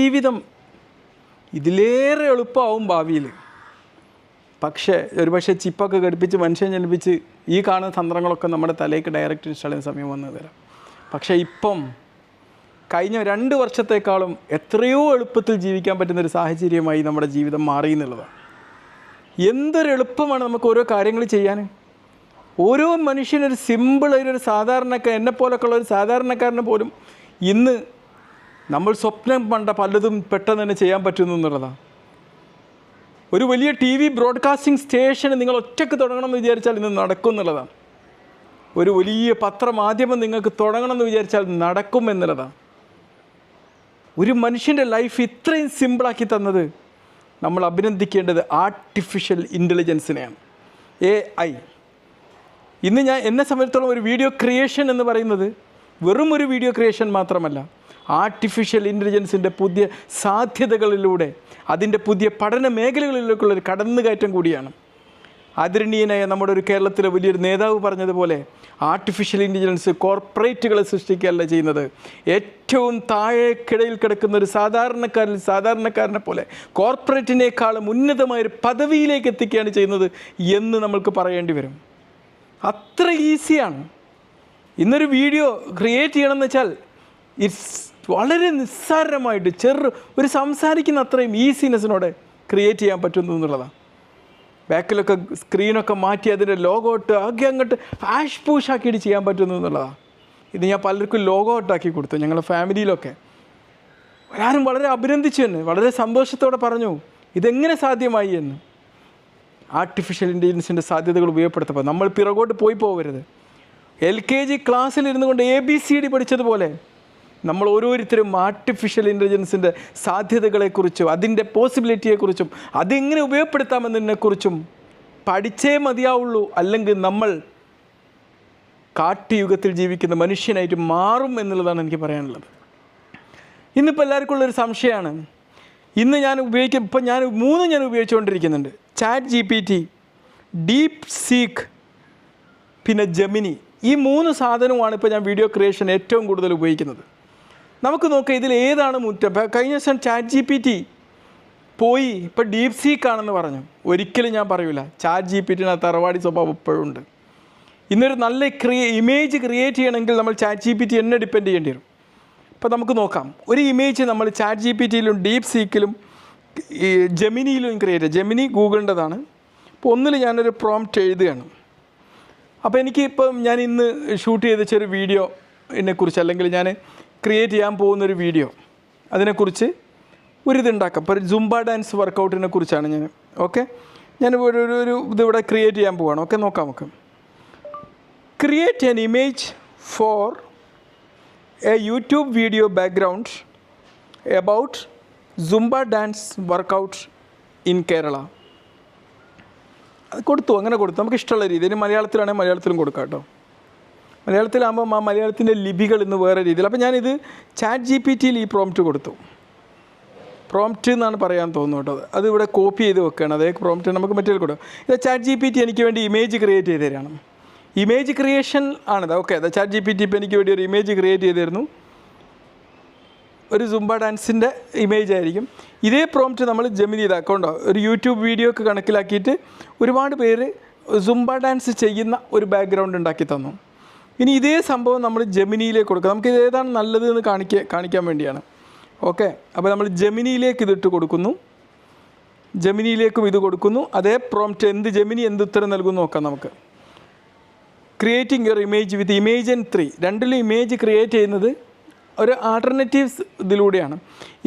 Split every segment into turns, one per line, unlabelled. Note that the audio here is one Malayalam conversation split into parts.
ജീവിതം ഇതിലേറെ എളുപ്പമാവും ഭാവിയിൽ. പക്ഷേ ഒരുപക്ഷെ ചിപ്പൊക്കെ ഘടിപ്പിച്ച് മനുഷ്യൻ ജനിപ്പിച്ച് ഈ കാണുന്ന തന്ത്രങ്ങളൊക്കെ നമ്മുടെ തലേക്ക് ഡയറക്റ്റ് ഇൻസ്റ്റാൾ ചെയ്യുന്ന സമയം വന്നു തരാം പക്ഷേ ഇപ്പം കഴിഞ്ഞ രണ്ട് വർഷത്തേക്കാളും എത്രയോ എളുപ്പത്തിൽ ജീവിക്കാൻ പറ്റുന്ന ഒരു സാഹചര്യമായി നമ്മുടെ ജീവിതം മാറി എന്നുള്ളതാണ്. എന്തൊരു എളുപ്പമാണ് നമുക്ക് ഓരോ കാര്യങ്ങൾ ചെയ്യാൻ. ഓരോ മനുഷ്യനൊരു സിമ്പിൾ ഒരു സാധാരണക്കാരൻ എന്നെപ്പോലൊക്കെ ഉള്ള ഒരു സാധാരണക്കാരന് പോലും ഇന്ന് നമ്മൾ സ്വപ്നം കണ്ട പലതും പെട്ടെന്ന് തന്നെ ചെയ്യാൻ പറ്റുന്നു എന്നുള്ളതാണ് ഒരു വലിയ ടി വി ബ്രോഡ്കാസ്റ്റിംഗ് സ്റ്റേഷൻ നിങ്ങൾ ഒറ്റയ്ക്ക് തുടങ്ങണമെന്ന് വിചാരിച്ചാൽ ഇന്ന് നടക്കും എന്നുള്ളതാണ് ഒരു വലിയ പത്രമാധ്യമം നിങ്ങൾക്ക് തുടങ്ങണമെന്ന് വിചാരിച്ചാൽ നടക്കും എന്നുള്ളതാണ് ഒരു മനുഷ്യന്റെ ലൈഫ് ഇത്രയും സിമ്പിളാക്കി തന്നത് നമ്മൾ അഭിനന്ദിക്കേണ്ടത് ആർട്ടിഫിഷ്യൽ ഇന്റലിജൻസിനെയാണ് എ ഐ ഇന്ന് ഞാൻ എന്നെ സംബന്ധിച്ചിടത്തോളം ഒരു വീഡിയോ ക്രിയേഷൻ എന്ന് പറയുന്നത് വെറും ഒരു വീഡിയോ ക്രിയേഷൻ മാത്രമല്ല. ആർട്ടിഫിഷ്യൽ ഇന്റലിജൻസിന്റെ പുതിയ സാധ്യതകളിലൂടെ അതിന്റെ പുതിയ പഠന മേഖലകളിലേക്കുള്ള ഒരു കടന്നുകയറ്റം കൂടിയാണ്. ആദരണീയനായ നമ്മുടെ ഒരു കേരളത്തിലെ വലിയൊരു നേതാവ് പറഞ്ഞതുപോലെ ആർട്ടിഫിഷ്യൽ ഇന്റലിജൻസ് കോർപ്പറേറ്റുകളെ സൃഷ്ടിക്കുകയല്ല ചെയ്യുന്നത്. ഏറ്റവും താഴേക്കിടയിൽ കിടക്കുന്ന ഒരു സാധാരണക്കാരിൽ സാധാരണക്കാരനെ പോലെ കോർപ്പറേറ്റിനേക്കാളും ഉന്നതമായൊരു പദവിയിലേക്ക് എത്തിക്കുകയാണ് ചെയ്യുന്നത് എന്ന് നമ്മൾക്ക് പറയേണ്ടി വരും. അത്ര ഈസിയാണ് ഇന്നൊരു വീഡിയോ ക്രിയേറ്റ് ചെയ്യണമെന്ന് വെച്ചാൽ ഇറ്റ്സ് വളരെ നിസ്സാരമായിട്ട് ചെറു ഒരു സംസാരിക്കുന്ന അത്രയും ഈസിനെസ്സിനോടെ ക്രിയേറ്റ് ചെയ്യാൻ പറ്റുന്നു എന്നുള്ളതാണ്. ബാക്കിലൊക്കെ സ്ക്രീനൊക്കെ മാറ്റി അതിന്റെ ലോഗോ ഇട്ട് ആകെ അങ്ങോട്ട് ആഷ് പൂഷാക്കിയിട്ട് ചെയ്യാൻ പറ്റുന്നു എന്നുള്ളതാണ്. ഇത് ഞാൻ പലർക്കും ലോഗോ ഇട്ടാക്കി കൊടുത്തു ഞങ്ങളുടെ ഫാമിലിയിലൊക്കെ ഒരാരും വളരെ അഭിനന്ദിച്ചു തന്നെ വളരെ സന്തോഷത്തോടെ പറഞ്ഞു ഇതെങ്ങനെ സാധ്യമായി എന്ന്? ആർട്ടിഫിഷ്യൽ ഇന്റലിജൻസിന്റെ സാധ്യതകൾ ഉപയോഗപ്പെടുത്തപ്പോൾ നമ്മൾ പിറകോട്ട് പോയി പോകരുത് എൽ കെ ജി ക്ലാസ്സിലിരുന്നു കൊണ്ട് എ ബി സി ഡി പഠിച്ചതുപോലെ നമ്മൾ ഓരോരുത്തരും ആർട്ടിഫിഷ്യൽ ഇന്റലിജൻസിന്റെ സാധ്യതകളെക്കുറിച്ചും അതിന്റെ പോസിബിലിറ്റിയെക്കുറിച്ചും അതെങ്ങനെ ഉപയോഗപ്പെടുത്താമെന്നതിനെക്കുറിച്ചും പഠിച്ചേ മതിയാവുള്ളൂ. അല്ലെങ്കിൽ നമ്മൾ കാട്ടുയുഗത്തിൽ ജീവിക്കുന്ന മനുഷ്യനായിട്ട് മാറും എന്നുള്ളതാണ് എനിക്ക് പറയാനുള്ളത്. ഇന്നിപ്പോൾ എല്ലാവർക്കും ഉള്ളൊരു സംശയമാണ്. ഇന്ന് ഞാൻ ഉപയോഗിക്കും ഇപ്പം ഞാൻ മൂന്ന് ഞാൻ ഉപയോഗിച്ചുകൊണ്ടിരിക്കുന്നുണ്ട്. Chat G P T deep seek പിന്നെ ജമിനി ഈ മൂന്ന് സാധനവുമാണ് ഇപ്പോൾ ഞാൻ വീഡിയോ ക്രിയേഷൻ ഏറ്റവും കൂടുതൽ ഉപയോഗിക്കുന്നത്. നമുക്ക് നോക്കാം ഇതിൽ ഏതാണ് മുറ്റം. ഇപ്പം കഴിഞ്ഞ ദിവസം ചാറ്റ് ജി പി ടി പോയി ഇപ്പോൾ ഡീപ് സീക്ക് ആണെന്ന് പറഞ്ഞു. ഒരിക്കലും ഞാൻ പറയൂല. ചാറ്റ് ജി പി ടിന് തറവാടി സ്വഭാവം ഇപ്പോഴും ഉണ്ട്. ഇന്നൊരു നല്ല ക്രിയേ ഇമേജ് ക്രിയേറ്റ് ചെയ്യണമെങ്കിൽ നമ്മൾ ചാറ്റ് ജി പി ടി എന്നെ ഡിപ്പെൻഡ് ചെയ്യേണ്ടി വരും. ഇപ്പോൾ നമുക്ക് നോക്കാം. ഒരു ഇമേജ് നമ്മൾ ചാറ്റ് ജി പി ടിയിലും ഡീപ് സീക്കിലും ഈ ജെമിനിയിലും ക്രിയേറ്റ് ജെമിനി ഗൂഗിളിന്റെതാണ്. ഇപ്പോൾ ഒന്നിൽ ഞാനൊരു പ്രോംപ്റ്റ് എഴുതുകയാണ്. അപ്പോൾ എനിക്ക് ഇപ്പം ഞാൻ ഇന്ന് ഷൂട്ട് ചെയ്ത ചെറിയ വീഡിയോ ഇതിനെക്കുറിച്ച് അല്ലെങ്കിൽ ഞാൻ ക്രിയേറ്റ് ചെയ്യാൻ പോകുന്നൊരു വീഡിയോ അതിനെക്കുറിച്ച് ഒരിതുണ്ടാക്കാം. ഇപ്പോൾ ജുംബ ഡാൻസ് വർക്കൗട്ടിനെ കുറിച്ചാണ് ഞാൻ. ഓക്കെ ഞാൻ ഒരു ഒരു ഇതിവിടെ ക്രിയേറ്റ് ചെയ്യാൻ പോവാണ്. ഓക്കെ നോക്കാം നമുക്ക്. Create an image for a YouTube video background about zumba dance workout in Kerala കൊടുത്തു. അങ്ങനെ കൊടുത്തു. നമുക്ക് ഇഷ്ടമുള്ള രീതിയിൽ മലയാളത്തിലാണെങ്കിൽ മലയാളത്തിലും കൊടുക്കാം കേട്ടോ. മലയാളത്തിലാകുമ്പോൾ ആ മലയാളത്തിന്റെ ലിപികൾ ഇന്ന് വേറെ രീതിയിൽ. അപ്പോൾ ഞാനിത് ചാറ്റ് ജി പി ടിയിൽ ഈ പ്രോംപ്റ്റ് കൊടുത്തു. പ്രോംപ്റ്റ് എന്നാണ് പറയാൻ തോന്നുന്നു കേട്ടോ. അത് ഇവിടെ കോപ്പി ചെയ്ത് വെക്കുകയാണ്. അതേ പ്രോംപ്റ്റ് നമുക്ക് മറ്റേ കൊടുക്കും. ഇത് ചാറ്റ് ജി പി ടി എനിക്ക് വേണ്ടി ഇമേജ് ക്രിയേറ്റ് ചെയ്ത് തരാണ് ഇമേജ് ക്രിയേഷൻ ആണിത്. ഓക്കെ അതെ ചാറ്റ് ജി പി ടി ഇപ്പോൾ എനിക്ക് വേണ്ടി ഒരു ഇമേജ് ക്രിയേറ്റ് ചെയ്ത് തരുന്നു. ഒരു സുംബ ഡാൻസിന്റെ ഇമേജ് ആയിരിക്കും. ഇതേ പ്രോംപ്റ്റ് നമ്മൾ ജമിനി ഇതാക്കണ്ടോ ഒരു യൂട്യൂബ് വീഡിയോ ഒക്കെ കണക്കിലാക്കിയിട്ട് ഒരുപാട് പേര് സുംബ ഡാൻസ് ചെയ്യുന്ന ഒരു ബാക്ക്ഗ്രൗണ്ട് ഉണ്ടാക്കി തന്നു. ഇനി ഇതേ സംഭവം നമ്മൾ ജമിനിയിലേക്ക് കൊടുക്കുക നമുക്ക് ഇത് ഏതാണ് നല്ലത് എന്ന് കാണിക്കാൻ കാണിക്കാൻ വേണ്ടിയാണ്. ഓക്കെ. അപ്പോൾ നമ്മൾ ജമിനിയിലേക്ക് ഇതിട്ട് കൊടുക്കുന്നു. ജമിനിയിലേക്കും ഇത് കൊടുക്കുന്നു. അതേ പ്രോംപ്റ്റ് എന്ത് ജമിനി എന്ത് ഉത്തരം നൽകുന്നു നോക്കാം നമുക്ക്. Creating your image with image and three രണ്ടിലും ഇമേജ് ക്രിയേറ്റ് ചെയ്യുന്നത് ഒരു ആൾട്ടർനേറ്റീവ്സ് ഇതിലൂടെയാണ്.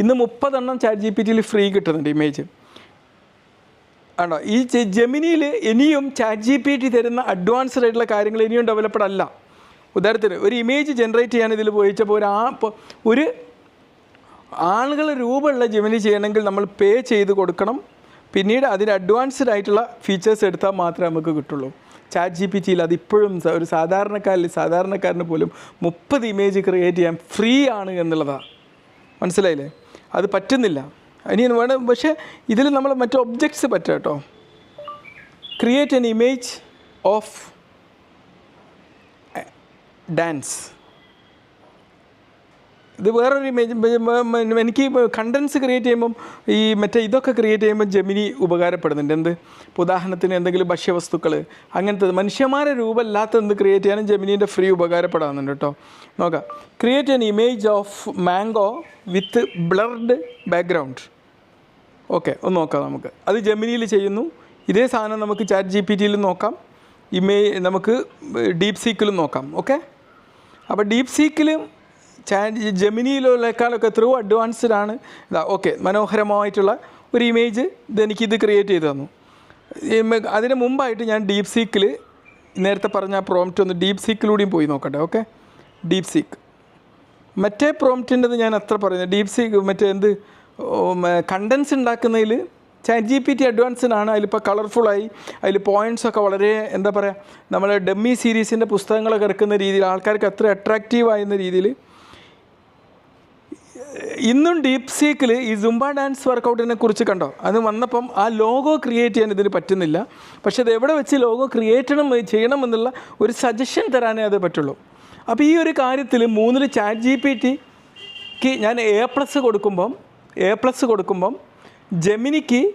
ഇന്ന് മുപ്പതെണ്ണം ചാറ്റ് ജി പി ടിയിൽ ഫ്രീ കിട്ടുന്നുണ്ട് ഇമേജ് ആണോ? ഈ ജെമിനിയിൽ ഇനിയും ചാറ്റ് ജി പി ടി തരുന്ന അഡ്വാൻസ്ഡ് ആയിട്ടുള്ള കാര്യങ്ങൾ ഇനിയും ഡെവലപ്ഡ് അല്ല. ഉദാഹരണത്തിന് ഒരു ഇമേജ് ജനറേറ്റ് ചെയ്യാൻ ഇതിൽ ഉപയോഗിച്ചപ്പോൾ ഒരു ആ ഒരു ആളുകൾ രൂപമുള്ള ജെമിനി ചെയ്യണമെങ്കിൽ നമ്മൾ പേ ചെയ്ത് കൊടുക്കണം. പിന്നീട് അതിന് അഡ്വാൻസ്ഡ് ആയിട്ടുള്ള ഫീച്ചേഴ്സ് എടുത്താൽ മാത്രമേ നമുക്ക് കിട്ടുള്ളൂ. ചാറ്റ് ജി പി ടിയിൽ അതിപ്പോഴും ഒരു സാധാരണക്കാരിൽ സാധാരണക്കാരന് പോലും മുപ്പത് ഇമേജ് ക്രിയേറ്റ് ചെയ്യാൻ ഫ്രീ ആണ് എന്നുള്ളതാണ് മനസ്സിലായില്ലേ? അത് പറ്റുന്നില്ല. ഇനി വേണം. പക്ഷേ ഇതിൽ നമ്മൾ മറ്റു ഒബ്ജക്ട്സ് പറ്റും കേട്ടോ create an image of dance ഇത് വേറൊരു എനിക്ക് കണ്ടൻസ് ക്രിയേറ്റ് ചെയ്യുമ്പം ഈ മറ്റേ ഇതൊക്കെ ക്രിയേറ്റ് ചെയ്യുമ്പോൾ ജമിനി ഉപകാരപ്പെടുന്നുണ്ട്. എന്ത്? ഉദാഹരണത്തിന് എന്തെങ്കിലും ഭക്ഷ്യവസ്തുക്കൾ അങ്ങനത്തെ മനുഷ്യന്മാരെ രൂപമല്ലാത്ത എന്ത് ക്രിയേറ്റ് ചെയ്യാനും ജമിനീന്റെ ഫ്രീ ഉപകാരപ്പെടാറുണ്ട് കേട്ടോ. നോക്കാം. Create an image of mango with blurred background okay ഒന്ന് നോക്കാം നമുക്ക്. അത് ജമിനിയിൽ ചെയ്യുന്നു. ഇതേ സാധനം നമുക്ക് ചാറ്റ് ജി പി ടിയിലും നോക്കാം. ഇമേ നമുക്ക് ഡീപ് സീക്കിലും നോക്കാം. ഓക്കെ അപ്പോൾ ഡീപ് സീക്കിലും ചാറ്റ് ജെമിനിയിലേക്കാളൊക്കെ എത്രയോ അഡ്വാൻസ്ഡ് ആണ്. ഇതാ ഓക്കെ മനോഹരമായിട്ടുള്ള ഒരു ഇമേജ് ഇതെനിക്കിത് ക്രിയേറ്റ് ചെയ്ത് തന്നു. അതിന് മുമ്പായിട്ട് ഞാൻ ഡീപ് സീക്കിൽ നേരത്തെ പറഞ്ഞ പ്രോംപ്റ്റ് ഒന്ന് ഡീപ് സീക്കിലൂടെയും പോയി നോക്കട്ടെ ഓക്കെ ഡീപ് സീക്ക് മറ്റേ പ്രോംപ്റ്റിന്റെത് ഞാൻ അത്ര പറയുന്നത് ഡീപ് സീക്ക് മറ്റേ എന്ത് കണ്ടൻസ് ഉണ്ടാക്കുന്നതിൽ ചാറ്റ് ജി പി ടി അഡ്വാൻസിനാണ് അതിലിപ്പോൾ കളർഫുള്ളായി അതിൽ പോയിന്റ്സൊക്കെ വളരെ എന്താ പറയുക നമ്മൾ ഡമ്മി സീരീസിന്റെ പുസ്തകങ്ങളൊക്കെ ഇറക്കുന്ന രീതിയിൽ ആൾക്കാർക്ക് അത്ര അട്രാക്റ്റീവ് ആയിരുന്ന രീതിയിൽ ഇന്നും ഡീപ് സീക്കിൽ ഈ സുംബ ഡാൻസ് വർക്കൗട്ടിനെ കുറിച്ച് കണ്ടോ? അത് വന്നപ്പം ആ ലോഗോ ക്രിയേറ്റ് ചെയ്യാൻ ഇതിന് പറ്റുന്നില്ല. പക്ഷേ അത് എവിടെ വെച്ച് ലോഗോ ക്രിയേറ്റ് ചെയ്യണം ചെയ്യണമെന്നുള്ള ഒരു സജഷൻ തരാനേ അത് പറ്റുള്ളൂ. അപ്പോൾ ഈ ഒരു കാര്യത്തിൽ മൂന്നിൽ ചാറ്റ് ജി പി ടിക്ക് ഞാൻ എ പ്ലസ് കൊടുക്കുമ്പം എ പ്ലസ് കൊടുക്കുമ്പം ജെമിനിക്ക്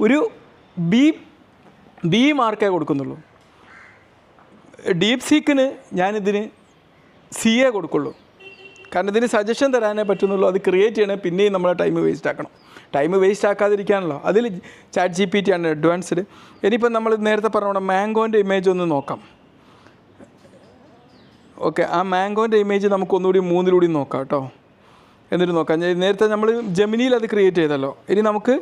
ഒരു ബി ബി മാർക്കേ കൊടുക്കുന്നുള്ളൂ. ഡീപ് സീക്കിന് ഞാനിതിന് സി എ കൊടുക്കുള്ളൂ. കാരണം ഇതിന് സജഷൻ തരാനേ പറ്റുന്നുള്ളൂ. അത് ക്രിയേറ്റ് ചെയ്യണേ പിന്നെയും നമ്മൾ ടൈം വേസ്റ്റ് ആക്കണം. ടൈം വേസ്റ്റ് ആക്കാതിരിക്കാനല്ലോ. അതിൽ ചാറ്റ് ജി പി ടി ആണ് അഡ്വാൻസ്ഡ്. ഇനിയിപ്പോൾ നമ്മൾ നേരത്തെ പറഞ്ഞ മാംഗോന്റെ ഇമേജ് ഒന്ന് നോക്കാം. ഓക്കെ ആ മാംഗോന്റെ ഇമേജ് നമുക്കൊന്നുകൂടി മൂന്നിലൂടെ നോക്കാം കേട്ടോ. എന്നിട്ട് നോക്കാം. നേരത്തെ നമ്മൾ ജമിനിയിൽ അത് ക്രിയേറ്റ് ചെയ്തല്ലോ. ഇനി നമുക്ക്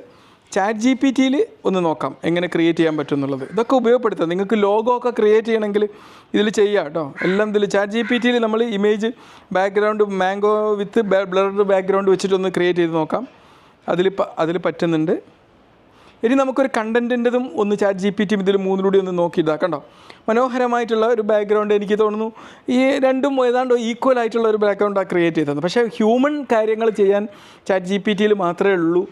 ചാറ്റ് ജി പി ടിയിൽ ഒന്ന് നോക്കാം. എങ്ങനെ ക്രിയേറ്റ് ചെയ്യാൻ പറ്റും എന്നുള്ളത് ഇതൊക്കെ ഉപയോഗപ്പെടുത്താം. നിങ്ങൾക്ക് ലോഗോ ഒക്കെ ക്രിയേറ്റ് ചെയ്യണമെങ്കിൽ ഇതിൽ ചെയ്യാം കേട്ടോ. എല്ലാം ഇതിൽ ചാറ്റ് ജി പി ടിയിൽ നമ്മൾ image background mango with blurred background വെച്ചിട്ടൊന്ന് ക്രിയേറ്റ് ചെയ്ത് നോക്കാം. അതിൽ അതിൽ പറ്റുന്നുണ്ട്. ഇനി നമുക്കൊരു കണ്ടന്റിന്റെതും ഒന്ന് ചാറ്റ് ജി പി ടി ഇതിൽ മൂന്നിലൂടെ ഒന്ന് നോക്കി കണ്ടോ? മനോഹരമായിട്ടുള്ള ഒരു ബാക്ക്ഗ്രൗണ്ട് എനിക്ക് തോന്നുന്നു. ഈ രണ്ടും ഏതാണ്ട് ഈക്വൽ ആയിട്ടുള്ള ഒരു ബാക്ക്ഗ്രൗണ്ടാണ് ക്രിയേറ്റ് ചെയ്തത്. പക്ഷേ ഹ്യൂമൻ കാര്യങ്ങൾ ചെയ്യാൻ ചാറ്റ് ജി പി ടിയിൽ മാത്രമേ ഉള്ളൂ.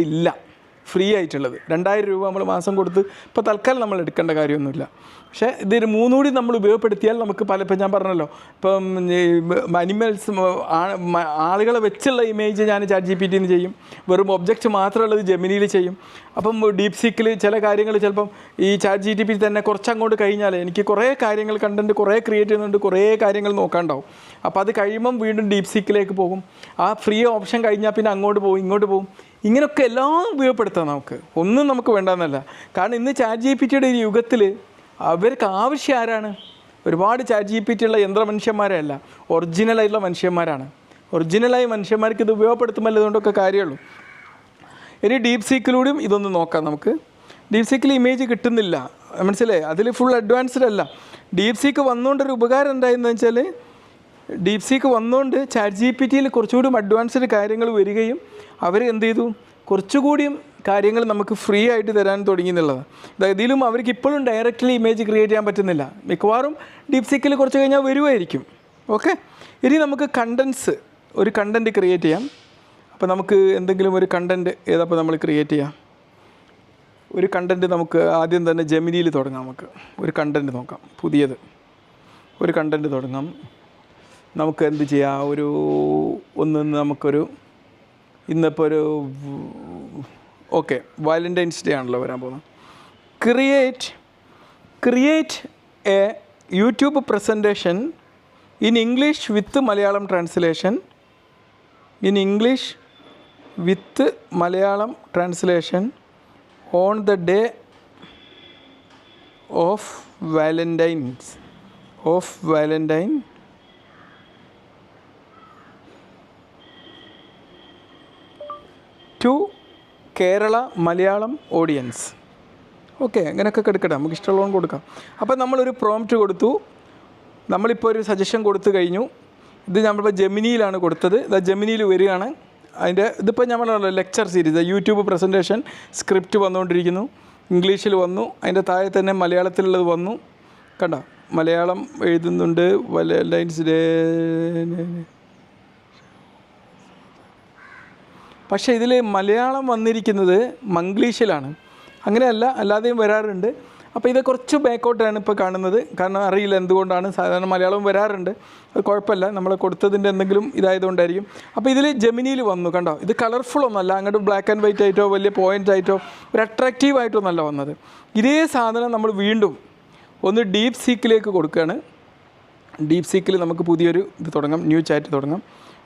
ഇല്ല. ഫ്രീ ആയിട്ടുള്ളത് രണ്ടായിരം രൂപ നമ്മൾ മാസം കൊടുത്ത് ഇപ്പോൾ തൽക്കാലം നമ്മൾ എടുക്കേണ്ട കാര്യമൊന്നുമില്ല. പക്ഷേ ഇതൊരു മൂന്നുകൂടി നമ്മൾ ഉപയോഗപ്പെടുത്തിയാൽ നമുക്ക് പല ഇപ്പം ഞാൻ പറഞ്ഞല്ലോ ഇപ്പം അനിമൽസ് ആളുകളെ വെച്ചുള്ള ഇമേജ് ഞാൻ ചാറ്റ് ജി പി ടിന്ന് ചെയ്യും. വെറും ഒബ്ജക്റ്റ് മാത്രമുള്ളത് ജെമിനിയിൽ ചെയ്യും. അപ്പം ഡീപ് സീക്കിൽ ചില കാര്യങ്ങൾ ചിലപ്പം ഈ ചാറ്റ് ജി ടി പി തന്നെ കുറച്ചങ്ങോട്ട് കഴിഞ്ഞാൽ എനിക്ക് കുറേ കാര്യങ്ങൾ കണ്ടന്റ് കുറേ ക്രിയേറ്റ് ചെയ്യുന്നുണ്ട് കുറേ കാര്യങ്ങൾ നോക്കാണ്ടാവും. അപ്പോൾ അത് കഴിയുമ്പം വീണ്ടും ഡീപ് സീക്കിലേക്ക് പോകും. ആ ഫ്രീ ഓപ്ഷൻ കഴിഞ്ഞാൽ പിന്നെ അങ്ങോട്ട് പോകും ഇങ്ങോട്ട് പോകും. ഇങ്ങനെയൊക്കെ എല്ലാം ഉപയോഗപ്പെടുത്താം നമുക്ക്. ഒന്നും നമുക്ക് വേണ്ടെന്നല്ല. കാരണം ഇന്ന് ചാറ്റ് ജി പി ടിയുടെ ഒരു യുഗത്തിൽ അവർക്ക് ആവശ്യം ആരാണ്? ഒരുപാട് ചാറ്റ് ജി പി ടി ഉള്ള യന്ത്രമനുഷ്യന്മാരല്ല. ഒറിജിനലായിട്ടുള്ള മനുഷ്യന്മാരാണ്. ഒറിജിനലായ മനുഷ്യന്മാർക്ക് ഇത് ഉപയോഗപ്പെടുത്തുമ്പോൾ അതുകൊണ്ടൊക്കെ കാര്യമുള്ളൂ. ഇനി ഡീപ് സീക്കിലൂടെയും ഇതൊന്ന് നോക്കാം നമുക്ക്. ഡീപ് സീക്കിൽ ഇമേജ് കിട്ടുന്നില്ല. മനസ്സിലായി? അതിൽ ഫുൾ അഡ്വാൻസ്ഡ് അല്ല. ഡീപ് സീക്ക് വന്നുകൊണ്ടൊരു ഉപകാരം എന്തായെന്ന് വെച്ചാൽ ഡീപ് സീക്ക് വന്നുകൊണ്ട് ചാറ്റ് ജി പി ടിയിൽ കുറച്ചുകൂടി അഡ്വാൻസ്ഡ് കാര്യങ്ങൾ വരികയും അവർ എന്ത് ചെയ്തു? കുറച്ചുകൂടിയും കാര്യങ്ങൾ നമുക്ക് ഫ്രീ ആയിട്ട് തരാൻ തുടങ്ങി എന്നുള്ളതാണ് ഇതിലും അവർക്ക് ഇപ്പോഴും ഡയറക്റ്റ്ലി ഇമേജ് ക്രിയേറ്റ് ചെയ്യാൻ പറ്റുന്നില്ല. മിക്കവാറും ഡീപ് സീക്കിൽ കുറച്ച് കഴിഞ്ഞാൽ വരുമായിരിക്കും ഓക്കെ ഇനി നമുക്ക് കണ്ടൻസ് ഒരു കണ്ടന്റ് ക്രിയേറ്റ് ചെയ്യാം. അപ്പോൾ നമുക്ക് എന്തെങ്കിലും ഒരു കണ്ടന്റ് ഏതപ്പോൾ നമ്മൾ ക്രിയേറ്റ് ചെയ്യാം? ഒരു കണ്ടന്റ് നമുക്ക് ആദ്യം തന്നെ ജെമിനിയിൽ തുടങ്ങാം നമുക്ക്. ഒരു കണ്ടന്റ് നോക്കാം. പുതിയത്. ഒരു കണ്ടന്റ് തുടങ്ങാം. നമുക്ക് എന്ത് ചെയ്യാം? ഒരു ഒന്ന് നമുക്കൊരു ഇന്നിപ്പോൾ ഒരു ഓക്കെ വാലന്റൈൻസ് ഡേ ആണല്ലോ വരാൻ പോകുന്നത്. Create create a YouTube presentation in English with Malayalam translation in English with Malayalam translation on the day of Valentine's of Valentine to Kerala Malayalam audience okay അങ്ങനെയൊക്കെ എടുക്കട്ടെ. നമുക്ക് ഇഷ്ടമുള്ളതും കൊടുക്കാം. അപ്പോൾ നമ്മളൊരു പ്രോംപ്റ്റ് കൊടുത്തു. നമ്മളിപ്പോൾ ഒരു സജഷൻ കൊടുത്തു കഴിഞ്ഞു. ഇത് നമ്മളിപ്പോൾ ജെമിനിയിലാണ് കൊടുത്തത്. ഇത് ജെമിനിയിൽ വരികയാണ്. അതിന്റെ ഇതിപ്പോൾ നമ്മളെ lecture series YouTube presentation script വന്നുകൊണ്ടിരിക്കുന്നു. ഇംഗ്ലീഷിൽ വന്നു. അതിന്റെ താഴെ തന്നെ മലയാളത്തിലുള്ളത് വന്നു. കണ്ട? മലയാളം എഴുതുന്നുണ്ട്. വലന്റൈൻസ് ഡേ പക്ഷേ ഇതിൽ മലയാളം വന്നിരിക്കുന്നത് മംഗ്ലീഷിലാണ് അങ്ങനെയല്ല അല്ലാതെയും വരാറുണ്ട്. അപ്പോൾ ഇത് കുറച്ച് ബാക്കോട്ടാണ് ഇപ്പോൾ കാണുന്നത്. കാരണം അറിയില്ല എന്തുകൊണ്ടാണ് സാധാരണ മലയാളം വരാറുണ്ട്. അത് കുഴപ്പമില്ല. നമ്മൾ കൊടുത്തതിന്റെ എന്തെങ്കിലും ഇതായതുകൊണ്ടായിരിക്കും. അപ്പോൾ ഇതിൽ ജമിനിയിൽ വന്നു കണ്ടോ? ഇത് കളർഫുൾ ഒന്നല്ല അങ്ങോട്ട് ബ്ലാക്ക് ആൻഡ് വൈറ്റ് ആയിട്ടോ വലിയ പോയിന്റ് ആയിട്ടോ ഒരു അട്രാക്റ്റീവ് ആയിട്ടൊന്നല്ല വന്നത്. ഇതേ സാധനം നമ്മൾ വീണ്ടും ഒന്ന് ഡീപ് സീക്കിലേക്ക് കൊടുക്കുകയാണ്. ഡീപ് സീക്കിൽ നമുക്ക് പുതിയൊരു ഇത് തുടങ്ങാം. ന്യൂ ചാറ്റ് തുടങ്ങാം.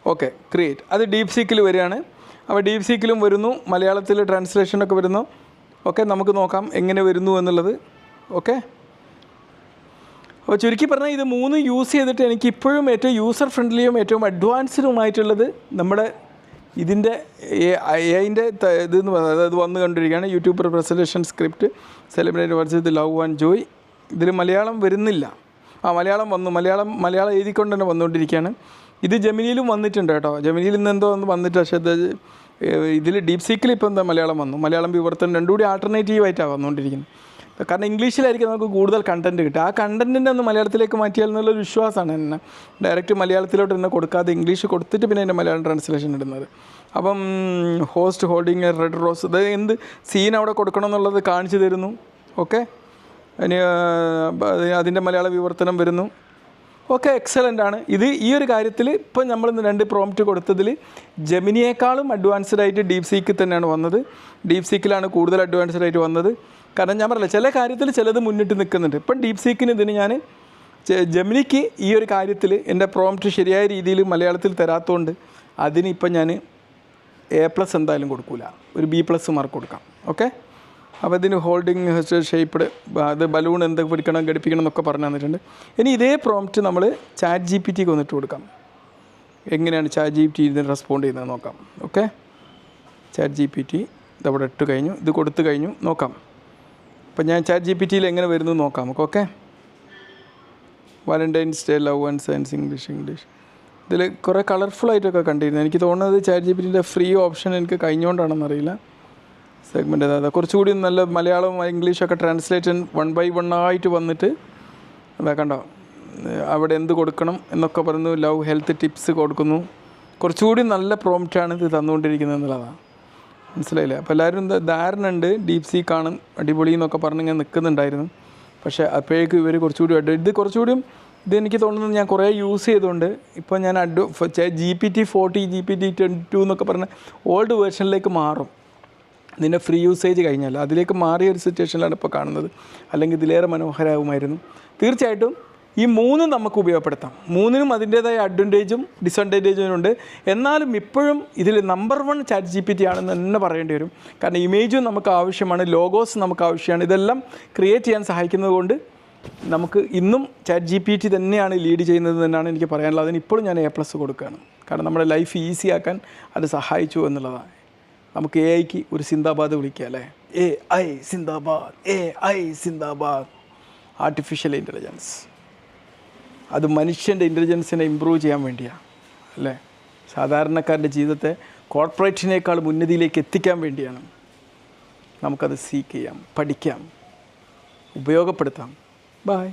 ഓക്കെ ക്രിയേറ്റ് അത് ഡീപ് സീക്കിൽ വരികയാണ്. അപ്പോൾ ഡീപ് സീക്കിലും വരുന്നു മലയാളത്തിൽ ട്രാൻസ്ലേഷനൊക്കെ വരുന്നു. ഓക്കെ നമുക്ക് നോക്കാം എങ്ങനെ വരുന്നു എന്നുള്ളത്. ഓക്കെ അപ്പോൾ ചുരുക്കി പറഞ്ഞാൽ ഇത് മൂന്ന് യൂസ് ചെയ്തിട്ട് എനിക്ക് ഇപ്പോഴും ഏറ്റവും യൂസർ ഫ്രണ്ട്ലിയും ഏറ്റവും അഡ്വാൻസ്ഡുമായിട്ടുള്ളത് നമ്മുടെ ഇതിന്റെ എന്റെ ഇത് എന്ന് അതായത് വന്നു കണ്ടിരിക്കുകയാണ് യൂട്യൂബ് പ്രസന്റേഷൻ സ്ക്രിപ്റ്റ് സെലിബ്രേറ്റ് വർച്ച് ഇത് ലവ് ആൻഡ് ജോയ് ഇതിൽ മലയാളം വരുന്നില്ല. ആ മലയാളം വന്നു മലയാളം മലയാളം എഴുതിക്കൊണ്ട് തന്നെ വന്നുകൊണ്ടിരിക്കുകയാണ്. ഇത് ജമിനിയിലും വന്നിട്ടുണ്ട് കേട്ടോ. ജമിനിയിൽ നിന്ന് എന്തോ വന്നിട്ട് പക്ഷേ ഇതിൽ ഡീപ് സീക്കിൽ ഇപ്പോൾ എന്താ മലയാളം വന്നു. മലയാളം വിവർത്തനം രണ്ടും കൂടി ആൾട്ടർനേറ്റീവ് ആയിട്ടാണ് വന്നുകൊണ്ടിരിക്കുന്നത് കാരണം ഇംഗ്ലീഷിലായിരിക്കും നമുക്ക് കൂടുതൽ കണ്ടന്റ് കിട്ടുക. ആ കണ്ടന്റിന്റെ ഒന്ന് മലയാളത്തിലേക്ക് മാറ്റിയാൽ എന്നുള്ളൊരു വിശ്വാസമാണ് എന്നെ. ഡയറക്റ്റ് മലയാളത്തിലോട്ട് എന്നെ കൊടുക്കാതെ ഇംഗ്ലീഷ് കൊടുത്തിട്ട് പിന്നെ എന്റെ മലയാളം ട്രാൻസ്ലേഷൻ ഇടുന്നത്. അപ്പം ഹോസ്റ്റ് ഹോൾഡിങ് റെഡ് റോസ് ഇത് എന്ത് സീൻ അവിടെ കൊടുക്കണം എന്നുള്ളത് കാണിച്ചു തരുന്നു. ഓക്കെ ഇനി അതിന്റെ മലയാള വിവർത്തനം വരുന്നു. ഓക്കെ എക്സലന്റ് ആണ്. ഇത് ഈ ഒരു കാര്യത്തിൽ ഇപ്പം നമ്മൾ രണ്ട് പ്രോംപ്റ്റ് കൊടുത്തതിൽ ജെമിനിയേക്കാളും അഡ്വാൻസ്ഡ് ആയിട്ട് ഡീപ് സീക്ക് തന്നെയാണ് വന്നത്. ഡീപ് സീക്കിലാണ് കൂടുതൽ അഡ്വാൻസ്ഡ് ആയിട്ട് വന്നത്. കാരണം ഞാൻ പറഞ്ഞില്ല ചില കാര്യത്തിൽ ചിലത് മുന്നിട്ട് നിൽക്കുന്നുണ്ട്. ഇപ്പം ഡീപ് സീക്കിന് ഇതിന് ഞാൻ ജെമിനിക്ക് ഈ ഒരു കാര്യത്തിൽ എന്റെ പ്രോംപ്റ്റ് ശരിയായ രീതിയിൽ മലയാളത്തിൽ തരാത്തതുകൊണ്ട് അതിന് ഇപ്പം ഞാൻ എ പ്ലസ് എന്തായാലും കൊടുക്കില്ല ഒരു ബി പ്ലസ് മാർക്ക് കൊടുക്കാം. ഓക്കെ അപ്പോൾ ഇതിന് ഹോൾഡിങ് ഷേപ്പ്ഡ് അത് ബലൂൺ എന്ത് പിടിക്കണം ഘടിപ്പിക്കണം എന്നൊക്കെ പറഞ്ഞു തന്നിട്ടുണ്ട്. ഇനി ഇതേ പ്രോംപ്റ്റ് നമ്മൾ ചാറ്റ് ജി പി ടിക്ക് വന്നിട്ട് കൊടുക്കാം. എങ്ങനെയാണ് ചാറ്റ് ജി പി ടി ഇതിന് റെസ്പോണ്ട് ചെയ്യുന്നത് നോക്കാം. Okay chat G P T ഇതവിടെ ഇട്ട് കഴിഞ്ഞു. ഇത് കൊടുത്തു കഴിഞ്ഞു. നോക്കാം. അപ്പം ഞാൻ ചാറ്റ് ജി പി ടിയിൽ എങ്ങനെ വരുന്നു നോക്കാം നമുക്ക്. Okay Valentine's day love and science English English ഇതിൽ കുറേ കളർഫുൾ ആയിട്ടൊക്കെ കണ്ടിരുന്നു. എനിക്ക് തോന്നുന്നത് ചാറ്റ് ജി പി ടിന്റെ ഫ്രീ ഓപ്ഷൻ എനിക്ക് കഴിഞ്ഞുകൊണ്ടാണെന്ന് അറിയില്ല അതെ കുറച്ചുകൂടി നല്ല മലയാളവും ഇംഗ്ലീഷൊക്കെ ട്രാൻസ്ലേഷൻ വൺ ബൈ വൺ ആയിട്ട് വന്നിട്ട് അതാ കണ്ടോ? അവിടെ എന്ത് കൊടുക്കണം എന്നൊക്കെ പറയുന്നു ലവ് ഹെൽത്ത് ടിപ്സ് കൊടുക്കുന്നു. കുറച്ചുകൂടി നല്ല പ്രോംപ്റ്റാണ് ഇത് തന്നുകൊണ്ടിരിക്കുന്നത് എന്നുള്ളതാണ് മനസ്സിലായില്ലേ? അപ്പോൾ എല്ലാവരും ധാരണ ഉണ്ട്. ഡീപ് സീ കാണും അടിപൊളി എന്നൊക്കെ പറഞ്ഞ് ഇങ്ങനെ നിൽക്കുന്നുണ്ടായിരുന്നു. പക്ഷേ അപ്പോഴേക്കും ഇവർ കുറച്ചുകൂടി അഡ് ഇത് കുറച്ചുകൂടിയും ഇത് എനിക്ക് തോന്നുന്നത് ഞാൻ കുറേ യൂസ് ചെയ്തുകൊണ്ട് ഇപ്പോൾ ഞാൻ അഡ്വ G P T forty G P T twenty two എന്നൊക്കെ പറഞ്ഞ ഓൾഡ് വേർഷനിലേക്ക് മാറും. നിന്റെ ഫ്രീ യൂസേജ് കഴിഞ്ഞാൽ അതിലേക്ക് മാറിയ ഒരു സിറ്റുവേഷനിലാണ് ഇപ്പോൾ കാണുന്നത്. അല്ലെങ്കിൽ ഇതിലേറെ മനോഹരമാകുമായിരുന്നു തീർച്ചയായിട്ടും ഈ മൂന്നും നമുക്ക് ഉപയോഗപ്പെടുത്താം. മൂന്നിനും അതിന്റേതായ അഡ്വാന്റേജും ഡിസഡ്വാന്റേജും ഉണ്ട്. എന്നാലും ഇപ്പോഴും ഇതിൽ number one chat G P T ആണെന്ന് തന്നെ പറയേണ്ടി വരും. കാരണം ഇമേജും നമുക്ക് ആവശ്യമാണ് ലോഗോസ് നമുക്ക് ആവശ്യമാണ്. ഇതെല്ലാം ക്രിയേറ്റ് ചെയ്യാൻ സഹായിക്കുന്നതുകൊണ്ട് നമുക്ക് ഇന്നും ചാറ്റ് ജി പി ടി തന്നെയാണ് ലീഡ് ചെയ്യുന്നത് തന്നെയാണ് എനിക്ക് പറയാനുള്ളത്. അതിന് ഇപ്പോഴും ഞാൻ എ പ്ലസ് കൊടുക്കുകയാണ്. കാരണം നമ്മുടെ ലൈഫ് ഈസിയാക്കാൻ അത് സഹായിച്ചു എന്നുള്ളതാണ്. നമുക്ക് എ ഐക്ക് ഒരു സിന്ദാബാദ് വിളിക്കുക അല്ലേ? എ ഐ സിന്ദാബാദ് എ ഐ സിന്ദാബാദ്. ആർട്ടിഫിഷ്യൽ ഇന്റലിജൻസ് അത് മനുഷ്യന്റെ ഇന്റലിജൻസിനെ ഇമ്പ്രൂവ് ചെയ്യാൻ വേണ്ടിയാണ് അല്ലേ? സാധാരണക്കാരന്റെ ജീവിതത്തെ കോർപ്പറേറ്റിനേക്കാൾ ഉന്നതിയിലേക്ക് എത്തിക്കാൻ വേണ്ടിയാണ് നമുക്കത് സീക്ക് ചെയ്യാം പഠിക്കാം ഉപയോഗപ്പെടുത്താം. ബായ്